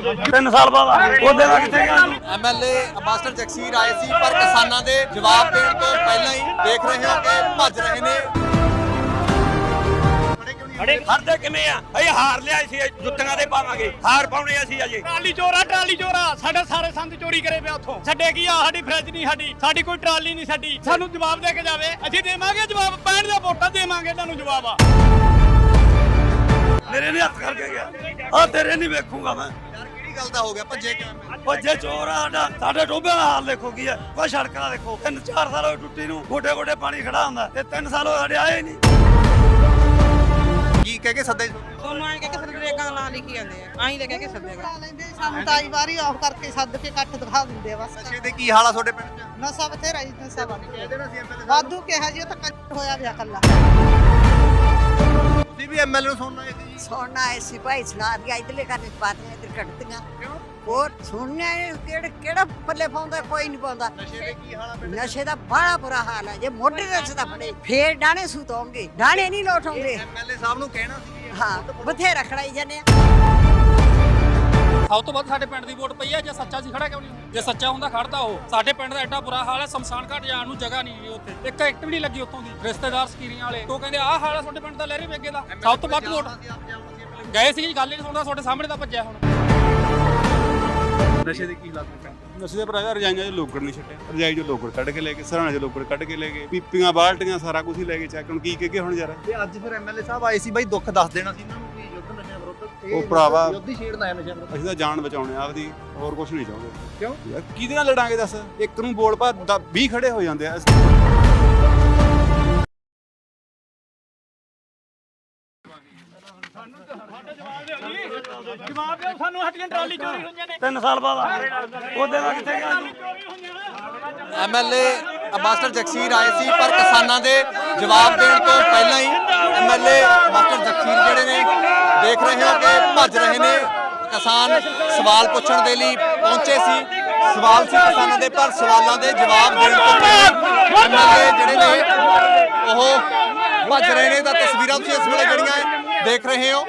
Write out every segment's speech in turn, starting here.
ਤਿੰਨ ਸਾਲ ਬਾਅਦ ਉਹਦੇ ਦਾ ਕਿੱਥੇ ਗਿਆ ਤੂੰ ਐਮਐਲਏ ਅੰਬਾਸਡਰ ਜਗਸੀਰ ਆਏ ਸੀ ਪਰ ਕਿਸਾਨਾਂ ਦੇ ਜਵਾਬ ਦੇਣ ਤੋਂ ਪਹਿਲਾਂ ਹੀ ਦੇਖ ਰਹੇ ਹੋ ਕਿ ਭੱਜ ਰਹੇ ਨੇ। ਹਰਦੇ ਕਿਵੇਂ ਆ? ਅਸੀਂ ਹਾਰ ਲਿਆ ਸੀ ਜੁੱਤੀਆਂ ਦੇ ਪਾਵਾਂਗੇ। ਹਾਰ ਪਾਉਣੇ ਅਸੀਂ ਅਜੇ। ਟਰਾਲੀ ਚੋਰਾ ਟਰਾਲੀ ਚੋਰਾ। ਸਾਡੇ ਸਾਰੇ ਸੰਦ ਚੋਰੀ ਕਰੇ ਪਿਆ ਉੱਥੋਂ। ਛੱਡੇ ਕੀ ਆ? ਸਾਡੀ ਫਰਿੱਜ ਨਹੀਂ ਸਾਡੀ। ਸਾਡੀ ਕੋਈ ਟਰਾਲੀ ਨਹੀਂ ਸਾਡੀ। ਸਾਨੂੰ ਜਵਾਬ ਦੇ ਕੇ ਜਾਵੇ। ਅਸੀਂ ਦੇਵਾਂਗੇ ਜਵਾਬ। ਪੈਣ ਦੇ ਵੋਟਾਂ ਦੇਵਾਂਗੇ ਇਹਨਾਂ ਨੂੰ ਜਵਾਬ ਆ। ਹੱਥ ਕਰਕੇ ਗਿਆ। ਆ ਤੇਰੇ ਨਹੀਂ ਵੇਖੂਗਾ ਮੈਂ। ਯਾਰ ਕਿਹੜੀ ਗੱਲ ਦਾ ਹੋ ਗਿਆ? ਭੱਜੇ ਕਿਵੇਂ ਭੱਜੇ ਚੋਰ ਆ ਸਾਡਾ। ਸਾਡੇ ਟੋਬਿਆਂ ਦਾ ਹਾਲ ਦੇਖੋ ਕੀ ਹੈ। ਕੋਈ ਸੜਕਾਂ ਦਾ ਦੇਖੋ। ਤਿੰਨ ਚਾਰ ਸਾਲ ਹੋਏ ਟੁੱਟੀ ਨੂੰ ਗੋਡੇ ਗੋਡੇ ਪਾਣੀ ਖੜਾ ਹੁੰਦਾ। ਤੇ ਤਿੰਨ ਸਾਲ ਹੋਏ ਸਾਡੇ ਆਏ ਹੀ ਨਹੀਂ। ਕੀ ਕਹਿ ਕੇ ਸੱਦੇ? ਤੁਹਾਨੂੰ ਐਂ ਕਹਿ ਕੇ ਸਰਗਰੇਗਾ ਦਾ ਨਾਂ ਲਿਖੀ ਜਾਂਦੇ ਆ? ਆਈ ਲੈ ਕਹਿ ਕੇ ਸੱਦੇਗਾ ਲੈਂਦੇ ਸਾਨੂੰ ਤਾਈ ਵਾਰੀ ਆਫ ਕਰਕੇ ਸੱਦ ਕੇ ਕੱਟ ਦਿਖਾ ਦਿੰਦੇ ਆ ਬਸ। ਨਸ਼ੇ ਦੇ ਕੀ ਹਾਲ ਆ ਤੁਹਾਡੇ ਪਿੰਡ 'ਚ? ਨਸ਼ਾ ਬਥੇਰਾ ਜੀ ਨਸ਼ਾ। ਵਾਧੂ ਕਿਹਾ ਜੀ ਉਹ ਤਾਂ ਕੰਜ ਹੋਇਆ ਵਿਆ ਕੱਲਾ। ਤੁਸੀਂ ਵੀ ਐਮਐਲਏ ਨੂੰ ਸੁਣਨਾ ਸੀ ਜੀ? ਸੁਣਨਾ ਆਏ ਸੀ ਭਾਈ ਸੁਣਾ ਦਿਆ ਇਧਰਲੇ ਘਰ ਵਿੱਚ ਪਾਤੀਆਂ ਇਧਰ ਕੱਢਤੀਆਂ। ਕਿਉਂ? ਹੋਰ ਸੁਣਨਾ ਹੈ ਕਿਹੜਾ ਕਿਹੜਾ ਪੱਲੇ ਪਾਉਂਦਾ ਕੋਈ ਨਹੀਂ ਪਾਉਂਦਾ। ਨਸ਼ੇ ਦੇ ਕੀ ਹਾਲ ਆ ਪਿੰਡ 'ਚ? ਨਸ਼ੇ ਦਾ ਬੜਾ ਬੁਰਾ ਹਾਲ ਹੈ ਜੇ ਮੋਢੇ ਦਾ ਫੜੇ ਫੇਰ ਡਾਣੇ ਸੁਤੋਂਗੇ ਡਾਣੇ ਨਹੀਂ ਲੋਟੋਂਗੇ ਐਮਐਲਏ ਸਾਹਿਬ ਨੂੰ ਕਹਿਣਾ ਸੀ ਹਾਂ ਬਥੇਰਾ ਖੜਾਈ ਜਾਂਦੇ ਆ। ਸਭ ਤੋਂ ਵੱਧ ਸਾਡੇ ਪਿੰਡ ਦੀ ਵੋਟ ਪਈ ਹੈ ਜੇ ਸੱਚਾ ਸੀ ਖੜਾ ਕਿਉਂ ਨਹੀਂ? ਜੇ ਸੱਚਾ ਹੁੰਦਾ ਖੜਦਾ ਉਹ। ਸਾਡੇ ਪਿੰਡ ਦਾ ਐਡਾ ਬੁਰਾ ਹਾਲ ਹੈ ਸ਼ਮਸ਼ਾਨ ਘਾਟ ਜਾਣ ਨੂੰ ਜਗ੍ਹਾ ਨਹੀਂ ਜੀ ਉੱਥੇ। ਇੱਕ ਐਕਟ ਵੀ ਨਹੀਂ ਲੱਗੀ ਉੱਥੋਂ ਦੀ। ਰਿਸ਼ਤੇਦਾਰ ਸਕੀਰੀਆਂ ਵਾਲੇ। ਉਹ ਕਹਿੰਦੇ ਆਹ ਹਾਲ ਹੈ ਤੁਹਾਡੇ ਪਿੰਡ ਦਾ ਲਹਿਰੀ ਵੇਗੇ ਦਾ। ਸਭ ਤੋਂ ਵੱਧ ਵੋਟ ਗਏ ਸੀ ਜੀ ਗੱਲ ਹੀ ਨਹੀਂ ਸੁਣਦਾ ਤੁਹਾਡੇ ਸਾਹਮਣੇ ਤਾਂ ਭੱਜਿਆ ਹੁਣ। ਨਸ਼ੇ ਦੇ ਕੀ ਹਾਲਾਤ ਨੇ ਪਿੰਡ ਨਸ਼ੇ ਦੇ ਭਰਾ ਰਜਾਈਆਂ 'ਚ ਲੋਕੜ ਨਹੀਂ ਛੱਡੇ ਰਜਾਈ 'ਚ ਲੋਕੜ ਕੱਢ ਕੇ ਲੈ ਗਏ ਸਰਾਣੇ 'ਚ ਲੋਕੜ ਕੱਢ ਕੇ ਲੈ ਗਏ। ਪੀਪੀਆਂ ਬਾਲਟੀਆਂ ਸਾਰਾ ਕੁਝ ਹੀ ਲੈ ਗਏ ਚੱਕ ਹੁਣ ਕੀ ਕਹਿ ਹੁਣ ਯਾਰ? ਤੇ ਅੱਜ ਫਿਰ ਐਮਐਲਏ ਸਾਹਿਬ ਆਏ ਸੀ ਬਾਈ ਦੁੱਖ ਦੱਸ ਦੇਣਾ ਸੀ ਇਹਨਾਂ ਨੂੰ। ਉਹ ਭਰਾਵਾ- ਯੁੱਧ ਛੇੜਨਾ ਹੈ ਨਸ਼ਿਆਂ ਵਿਰੁੱਧ ਅਸੀਂ ਤਾਂ ਜਾਨ ਬਚਾਉਣੇ ਆ ਆਪਦੀ ਹੋਰ ਕੁਝ ਨਹੀਂ ਚਾਹੁੰਦੇ। ਕਿਉਂ? ਯਾਰ ਕਿਹਦੇ ਨਾਲ ਲੜਾਂਗੇ ਦੱਸ? ਇੱਕ ਨੂੰ ਬੋਲ ਪਾ 20 ਖੜੇ ਹੋ ਜਾਂਦੇ ਆ। ਜਵਾਬ ਦਿਓ ਸਾਨੂੰ ਸਾਡੀਆਂ ਟਰਾਲੀ ਚੋਰੀ ਹੋਈਆਂ ਨੇ। ਤਿੰਨ ਸਾਲ ਬਾਅਦ ਉਹਦੇ ਦਾ ਕਿੱਥੇ ਗਿਆ? ਐਮਐਲਏ ਮਾਸਟਰ ਜਗਸੀਰ ਆਏ ਸੀ, ਪਰ ਕਿਸਾਨਾਂ ਦੇ ਜਵਾਬ ਦੇਣ ਤੋਂ ਪਹਿਲਾਂ ਹੀ ਐਮਐਲਏ ਮਾਸਟਰ ਜਗਸੀਰ ਜਿਹੜੇ ਨੇ ਦੇਖ ਰਹੇ ਹੋ ਕਿ ਭੱਜ ਰਹੇ ਨੇ। ਕਿਸਾਨ ਸਵਾਲ ਪੁੱਛਣ ਦੇ ਲਈ ਪਹੁੰਚੇ ਸੀ। ਸਵਾਲ ਸੀ ਕਿਸਾਨਾਂ ਦੇ, ਪਰ ਸਵਾਲਾਂ ਦੇ ਜਵਾਬ ਦੇਣ ਤੋਂ ਪਹਿਲਾਂ ਐਮਐਲਏ ਜਿਹੜੇ ਨੇ ਉਹ ਭੱਜ ਰਹੇ ਨੇ। ਤਾਂ ਤਸਵੀਰਾਂ ਤੁਸੀਂ ਇਸ ਵੇਲੇ ਜਿਹੜੀਆਂ ਦੇਖ ਰਹੇ ਹੋ।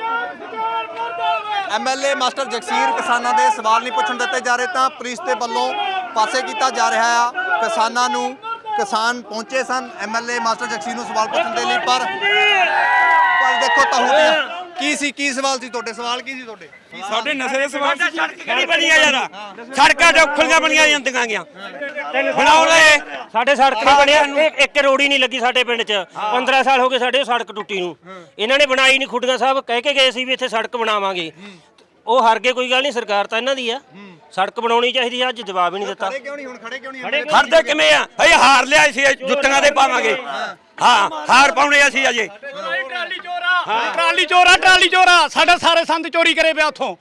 ਐਮਐਲਏ ਮਾਸਟਰ ਜਗਸੀਰ ਕਿਸਾਨਾਂ ਦੇ ਸਵਾਲ ਨਹੀਂ ਪੁੱਛਣ ਦਿੱਤੇ ਜਾ ਰਹੇ, ਤਾਂ ਪੁਲਿਸ ਦੇ ਵੱਲੋਂ ਪਾਸੇ ਕੀਤਾ ਜਾ ਰਿਹਾ ਆ। ਕਿਸਾਨਾਂ ਨੂੰ ਕਿਸਾਨ ਪਹੁੰਚੇ ਸਨ। ਐਮਐਲਏ ਮਾਸਟਰ ਜਗਸੀਰ ਨੂੰ ਸਵਾਲ ਪੁੱਛਣ ਦੇ ਲਈ ਪਰ ਪਰ ਦੇਖੋ ਤਾਂ ਹੁੰਦੇ ਕੀ ਸੀ ਕੀ ਸਵਾਲ ਸੀ ਤੁਹਾਡੇ? ਸਵਾਲ ਕੀ ਸੀ ਤੁਹਾਡੇ? ਸਾਡੇ ਨਸ਼ੇ ਦੇ ਸਵਾਲ ਸੜਕ ਕਿਹੜੀ ਬਣੀ ਆ ਯਾਰ। ਸੜਕਾਂ ਤੇ ਉਖਲੀਆਂ ਬਣੀਆਂ ਜਾਂਦੀਆਂ ਗੀਆਂ। ਬਣਾਉਣੇ ਸਾਡੇ ਸੜਕ ਨਹੀਂ ਬਣਿਆ ਇੱਕ- ਇੱਕ ਰੋੜੀ ਨਹੀਂ ਲੱਗੀ ਸਾਡੇ ਪਿੰਡ 'ਚ। 15 ਸਾਲ ਹੋ ਗਏ ਸਾਡੇ ਸੜਕ ਟੁੱਟੀ ਨੂੰ। ਇਹਨਾਂ ਨੇ ਬਣਾਈ ਨਹੀਂ ਖੁੱਡੀਆਂ ਸਾਹਿਬ ਕਹਿ ਕੇ ਗਏ ਸੀ ਵੀ ਇੱਥੇ ਸੜਕ ਬਣਾਵਾਂਗੇ। ਉਹ ਹਾਰ ਗਏ ਕੋਈ ਗੱਲ ਨਹੀਂ ਸਰਕਾਰ ਤਾਂ ਇਹਨਾਂ ਦੀ ਆ। ਸੜਕ ਬਣਾਉਣੀ ਚਾਹੀਦੀ ਆ ਅੱਜ ਜਵਾਬ ਹੀ ਨਹੀਂ ਦਿੱਤਾ। ਖੜੇ ਕਿਉਂ ਨਹੀਂ ਹੁਣ? ਖੜੇ ਕਿਉਂ ਨਹੀਂ? ਹਰਦੇ ਕਿਵੇਂ ਆ? ਅਸੀਂ ਹਾਰ ਲਿਆ ਸੀ ਜੁੱਤੀਆਂ ਦੇ ਪਾਵਾਂਗੇ। ਹਾਂ ਹਾਰ ਪਾਉਣੇ ਅਸੀਂ ਅਜੇ। ਟਰਾਲੀ ਚੋਰਾ। ਟਰਾਲੀ ਚੋਰਾ ਟਰਾਲੀ ਚੋਰਾ। ਸਾਡੇ ਸਾਰੇ ਸੰਦ ਚੋਰੀ ਕਰੇ ਪਿਆ ਉੱਥੋਂ।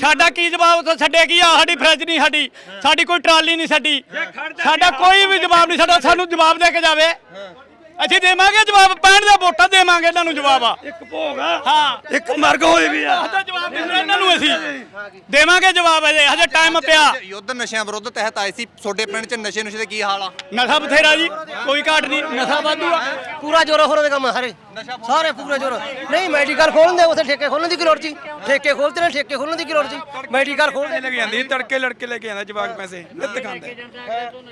ਸਾਡਾ ਕੀ ਜਵਾਬ ਉੱਥੇ ਛੱਡੇ ਕੀ ਆ? ਸਾਡੀ ਫਰਿੱਜ ਨਹੀਂ ਸਾਡੀ। ਸਾਡੀ ਕੋਈ ਟਰਾਲੀ ਨਹੀਂ ਸਾਡੀ ਸਾਡਾ ਕੋਈ ਵੀ ਜਵਾਬ ਨਹੀਂ। ਸਾਡਾ ਸਾਨੂੰ ਜਵਾਬ ਦੇ ਕੇ ਜਾਵੇ। ਅਸੀਂ ਦੇਵਾਂਗੇ ਜਵਾਬ ਪੈਣ ਦੇ ਵੋਟਾਂ ਦੇਵਾਂਗੇ ਇਹਨਾਂ ਨੂੰ ਜਵਾਬ ਆ। ਇੱਕ ਭੋਗ ਆ। ਹਾਂ। ਇੱਕ ਮਰਗ ਹੋਈ ਵੀ ਆ। ਸਾਡਾ ਜਵਾਬ ਦੇਣਾ ਇਹਨਾਂ ਨੂੰ ਅਸੀਂ। ਦੇਵਾਂਗੇ ਜਵਾਬ ਅਜੇ ਹਜੇ ਟਾਈਮ ਪਿਆ। ਯੁੱਧ ਨਸ਼ਿਆਂ ਵਿਰੁੱਧ ਤਹਿਤ ਆਏ ਸੀ। ਤੁਹਾਡੇ ਪਿੰਡ 'ਚ ਨਸ਼ੇ ਨੁਸ਼ੇ ਦੇ ਕੀ ਹਾਲ ਆ? ਨਸ਼ਾ ਬਥੇਰਾ ਜੀ ਕੋਈ ਘਾਟ ਨਹੀਂ ਨਸ਼ਾ ਵਾਧੂ ਆ। ਪੂਰਾ ਜੋਰ ਹੋਰ ਦੇ ਕੰਮ ਸਾਰੇ ਸਾਰੇ ਪੂਰਾ ਜੋਰ ਨਹੀਂ ਮੈਡੀਕਲ ਖੋਲਣ ਦੇ ਉਥੇ ਠੇਕੇ ਖੋਲਣ ਦੀ ਕੀ ਲੋੜ ਸੀ ਠੇਕੇ ਖੋਲਦੇ ਨੇ ਠੇਕੇ ਖੋਲਣ ਦੀ ਕੀ ਲੋੜ ਸੀ? ਮੈਡੀਕਲ ਖੋਲਦੇ ਲੈ ਕੇ ਜਾਂਦੀ ਤੜਕੇ ਲੜਕੇ ਲੈ ਕੇ ਆਂਦਾ ਜਵਾਕ ਪੈਸੇ ਨਿੱਤ ਖਾਂਦਾ।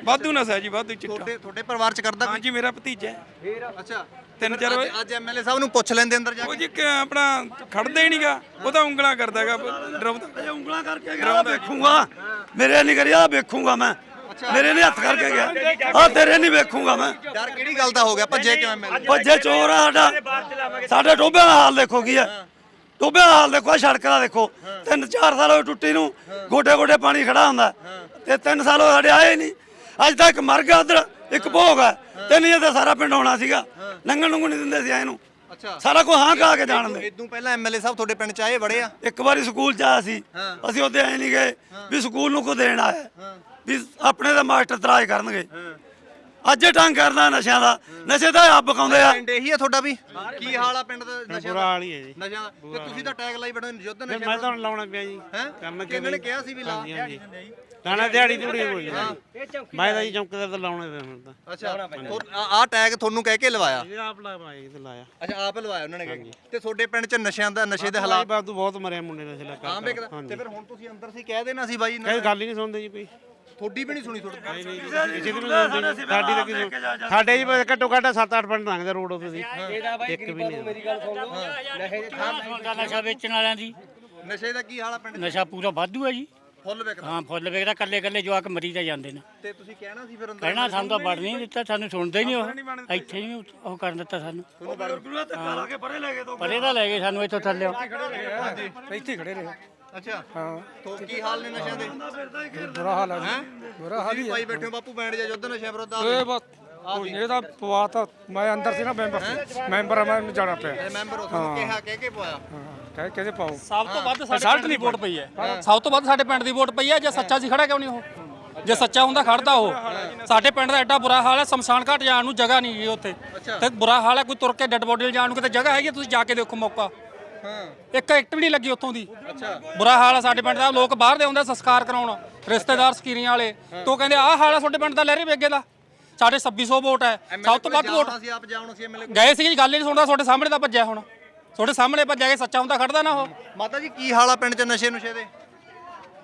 ਵਾਧੂ ਨਸ਼ਾ ਜੀ ਵਾਧੂ ਚਿੱਟਾ। ਤੁਹਾਡੇ ਤੁਹਾਡੇ ਪਰਿਵਾਰ 'ਚ ਕਰਦਾ ਹਾਂਜੀ ਮੇਰਾ ਭਤੀਜਾ ਹੈ। ਅੱਛਾ। ਤਿੰਨ ਚਾਰ ਅੱਜ- ਅੱਜ ਐਮਐਲਏ ਸਾਹਿਬ ਨੂੰ ਪੁੱਛ ਲੈਂਦੇ ਅੰਦਰ ਜਾ ਉਹ ਕੇ? ਜੀ ਆਪਣਾ ਖੜਦਾ ਹੀ ਨਹੀਂਗਾ ਉਹ ਤਾਂ ਉਂਗਲਾਂ ਕਰਦਾ ਹੈਗਾ ਡਰਾਉਂਦਾ ਇਹ ਉਂਗਲਾਂ ਕਰਕੇ ਗਿਆ ਵੇਖੂਗਾ। ਮੇਰੇ ਨਹੀਂ ਕਰਿਆ ਵੇਖੂਗਾ ਮੈਂ। ਮੇਰੇ ਨੇ ਹੱਥ ਕਰਕੇ ਗਿਆ। ਆ ਤੇਰੇ ਨਹੀਂ ਵੇਖੂਗਾ ਮੈਂ। ਡਰ ਕਿਹੜੀ ਗੱਲ ਦਾ ਹੋ ਗਿਆ? ਭੱਜੇ ਕਿਉਂ ਐਮਐਲਏ ਭੱਜੇ ਚੋਰ ਆ ਸਾਡਾ। ਸਾਡੇ ਟੋਬਿਆਂ ਦਾ ਹਾਲ ਦੇਖੋ ਕੀ ਹੈ। ਟੋਬਿਆਂ ਦਾ ਹਾਲ ਦੇਖੋ ਸੜਕਾਂ ਦਾ ਦੇਖੋ। ਤਿੰਨ ਚਾਰ ਸਾਲ ਹੋਏ ਟੁੱਟੀ ਨੂੰ ਗੋਡੇ ਗੋਡੇ ਪਾਣੀ ਖੜਾ ਹੁੰਦਾ। ਤੇ ਤਿੰਨ ਸਾਲ ਹੋਏ ਸਾਡੇ ਆਏ ਨਹੀਂ। ਅੱਜ ਤੱਕ ਮਰ ਗਿਆ ਉਧਰ ਇੱਕ ਭੋਗ ਹੈ। ਤੇ ਨਹੀਂ ਤਾਂ ਸਾਰਾ ਪਿੰਡ ਆਉਣਾ ਸੀਗਾ। ਲੰਘਣ ਨੂੰ ਨਹੀਂ ਦਿੰਦੇ ਸੀ ਐ ਨੂੰ। ਅੱਛਾ। ਸਾਰਾ ਕੁਝ ਹਾਂ ਕਹਾ ਕੇ ਜਾਣਦੇ ਇਦੋਂ ਪਹਿਲਾਂ ਐਮਐਲਏ ਸਾਹਿਬ ਤੁਹਾਡੇ ਪਿੰਡ 'ਚ ਆਏ ਬੜੇ ਆ? ਇੱਕ ਵਾਰੀ ਸਕੂਲ ਚ ਆਇਆ ਸੀ। ਅਸੀਂ ਉਹਦੇ ਐ ਨਹੀਂ ਗਏ ਵੀ ਸਕੂਲ ਨੂੰ ਕੋ ਦੇਣ ਆਇਆ। ਵੀ ਆਪਣੇ ਦਾ ਮਾਸਟਰ ਤਰਾਜ ਕਰਨਗੇ। ਅੱਜ ਢੰਗ ਕਰਨਾ ਨਸ਼ਿਆਂ ਦਾ। ਨਸ਼ੇ ਤਾਂ ਆਪ ਪਕਾਉਂਦੇ ਆ। ਪਿੰਡ ਇਹੀ ਆ ਤੁਹਾਡਾ ਵੀ? ਕੀ ਹਾਲ ਆ ਪਿੰਡ ਦਾ ਨਸ਼ਿਆਂ ਦਾ? ਹਾਲ ਹੀ ਹੈ ਜੀ। ਨਸ਼ਿਆਂ ਦਾ। ਤੇ ਤੁਸੀਂ ਤਾਂ ਟੈਗ ਲਾਈ ਬੈਠੇ ਹੋ ਯੁੱਧ ਨਸ਼ਿਆਂ ਮੈਂ ਤਾਂ ਲਾਉਣਾ ਪਿਆ ਜੀ? ਹੈ? ਕੰਮ ਕਿਹਨਾਂ ਨੇ ਕਿਹਾ ਸੀ ਵੀ ਲਾ? ਲਾਣਾ ਦਿਹਾੜੀ ਦਿਹੜੀ ਕੋਈ ਮੈਂ ਤਾਂ ਜੀ ਚੌਂਕਦਾਰ ਤਾਂ ਲਾਉਣਾ ਪਿਆ ਹੁਣ ਤਾਂ। ਅੱਛਾ ਆ ਟੈਗ ਤੁਹਾਨੂੰ ਕਹਿ ਕੇ ਲਵਾਇਆ? ਇਹ ਆਪ ਲਾਇਆ ਤੇ ਲਾਇਆ। ਅੱਛਾ ਆਪ ਲਵਾਇਆ ਉਹਨਾਂ ਨੇ ਕਹਿ ਕੇ। ਤੇ ਤੁਹਾਡੇ ਪਿੰਡ 'ਚ ਨਸ਼ਿਆਂ ਦਾ ਨਸ਼ੇ ਦੇ ਹਾਲਾਤ? ਬਾਦੂ ਬਹੁਤ ਮਰਿਆ ਮੁੰਡੇ ਨਸ਼ੇ ਲਾ ਆਮ ਵੇਖਦਾ। ਤੇ ਫਿਰ ਹੁਣ ਤੁਸੀਂ ਅੰਦਰ ਸੀ ਕਹਿ ਦੇਣਾ ਸੀ ਬਾਈ ਕੋਈ ਗੱਲ ਹੀ ਨਹੀਂ ਸੁਣਦੇ ਜੀ ਕੋਈ। ਤੁਹਾਡੀ ਵੀ ਨਹੀਂ ਸੁਣੀ ਤੁਹਾਡੀ। ਕਿਸੇ ਦੀ ਸਾਡੀ ਤਾਂ ਕਿਸੇ ਸਾਡੇ ਜੀ ਘੱਟੋ ਘੱਟ 7-8 ਪਿੰਡ ਲੰਘਦੇ ਰੋਡ ਉੱਤੇ ਸੀ ਇੱਕ ਵੀ ਨਹੀਂ ਨਸ਼ਾ ਵੇਚਣ ਵਾਲਿਆਂ ਦੀ। ਨਸ਼ੇ ਦਾ ਕੀ ਹਾਲ ਆ ਪਿੰਡ 'ਚ? ਨਸ਼ਾ ਪੂਰਾ ਵਾਧੂ ਹੈ ਜੀ। ਫੁੱਲ ਵਿਕਦਾ। ਹਾਂ ਫੁੱਲ ਵੇਖਦਾ ਕੱਲੇ ਕੱਲੇ ਜਵਾਕ ਮਰੀ ਤਾਂ ਜਾਂਦੇ ਨੇ। ਤੇ ਤੁਸੀਂ ਕਹਿਣਾ ਸੀ ਫਿਰ ਅੰਦਰ? ਕਹਿਣਾ ਸਾਨੂੰ ਤਾਂ ਵੜ ਨਹੀਂ ਦਿੱਤਾ ਸਾਨੂੰ ਸੁਣਦਾ ਹੀ ਨਹੀਂ ਉਹ ਇੱਥੇ ਨਹੀਂ ਉਹ ਕਰਨ ਦਿੱਤਾ ਸਾਨੂੰ। ਗੁਰੂ ਧੱਕਾ ਲਾ ਕੇ ਪਰੇ ਲੈ ਗਏ ਤੋਂ ਪਰੇ ਤਾਂ ਲੈ ਗਏ ਸਾਨੂੰ ਇੱਥੋਂ ਥੱਲੇ। ਇੱਥੇ ਖੜੇ ਰਹੇ। ਅੱਛਾ। ਹਾਂ। ਤੋਂ ਕੀ ਹਾਲ ਨੇ ਨਸ਼ਿਆਂ ਦੇ? ਬੁਰਾ ਹਾਲ ਹੈ? ਬੁਰਾ ਹਾਲ ਹੀ ਪਾਈ ਬੈਠੇ ਹੋ ਬਾਪੂ ਬੈਂਡ ਜਾਂ ਯੁੱਧ ਨਸ਼ਿਆਂ ਵਿਰੁੱਧ ਆ ਇਹ ਬਸ ਕੋਈ ਇਹ ਤਾਂ ਪਵਾ ਤਾਂ ਮੈਂ ਅੰਦਰ ਸੀ ਨਾ ਮੈਂਬਰ। ਸੀ ਮੈਂਬਰ ਆ, ਮੈਂ ਜਾਣਾ ਪਿਆ। ਮੈਂਬਰ ਹੋ ਤੁਹਾਨੂੰ ਕਿਹਾ ਕਹਿ ਕੇ ਪਵਾਇਆ ਕਹਿ ਕਿਹਦੇ ਪਾਓ। ਸਭ ਤੋਂ ਵੱਧ ਸਾਡੇ ਪਿੰਡ ਦੀ ਵੋਟ ਪਈ। ਹੈ। ਸਭ ਤੋਂ ਵੱਧ ਸਾਡੇ ਪਿੰਡ ਦੀ ਵੋਟ ਪਈ ਹੈ ਜੇ ਸੱਚਾ ਸੀ ਖੜਾ ਕਿਉਂ ਨਹੀਂ ਉਹ? ਜੇ ਸੱਚਾ ਹੁੰਦਾ ਖੜਦਾ ਉਹ। ਸਾਡੇ ਪਿੰਡ ਦਾ ਐਡਾ ਬੁਰਾ ਹਾਲ ਹੈ ਸ਼ਮਸ਼ਾਨ ਘਾਟ ਜਾਣ ਨੂੰ ਜਗ੍ਹਾ ਨਹੀਂ ਹੈ ਉੱਥੇ। ਤੇ ਬੁਰਾ ਹਾਲ ਹੈ ਕੋਈ ਤੁਰ ਕੇ ਡੈੱਡ ਬੋਡੀ ਜਾਣ ਨੂੰ ਕਿਤੇ ਜਗ੍ਹਾ ਹੈਗੀ ਹੈ, ਤੁਸੀਂ ਜਾ ਕੇ ਦੇਖੋ ਮੌਕਾ। ਹਾਂ ਇੱਕ ਇੱਟ ਵੀ ਨਹੀਂ ਲੱਗੀ ਉੱਥੋਂ ਦੀ। ਅੱਛਾ ਬੁਰਾ ਹਾਲ ਹੈ ਸਾਡੇ ਪਿੰਡ ਦਾ। ਲੋਕ ਬਾਹਰ ਦੇ ਆਉਂਦੇ ਸੰਸਕਾਰ ਕਰਾਉਣ। ਰਿਸ਼ਤੇਦਾਰ ਸਕੀਰੀਆਂ ਵਾਲੇ। ਤੋਂ ਕਹਿੰਦੇ ਆਹ ਹਾਲ ਹੈ ਤੁਹਾਡੇ ਪਿੰਡ ਦਾ ਲਹਿਰੇ ਵੇਗੇ ਦਾ। ਸਾਡੇ 2600 ਵੋਟ ਹੈ ਸਭ ਤੋਂ ਵੱਧ ਵੋਟ ਅਸੀਂ ਆਪ ਜਾਉਣਾ ਸੀ ਐਮਐਲਏ ਗਏ ਸੀ ਗੱਲ ਹੀ ਨਹੀਂ ਸੁਣਦਾ। ਤੁਹਾਡੇ ਸਾਹਮਣੇ ਤਾਂ ਭੱਜਿਆ ਹੁਣ। ਤੁਹਾਡੇ ਸਾਹਮਣੇ ਭੱਜਿਆ ਕਿ ਸੱਚਾ ਹੁੰਦਾ ਖੜਦਾ ਨਾ ਉਹ। ਮਾਤਾ ਜੀ ਕੀ ਹਾਲ ਆ ਪਿੰਡ 'ਚ ਨਸ਼ੇ ਨੁਸ਼ੇ ਦੇ?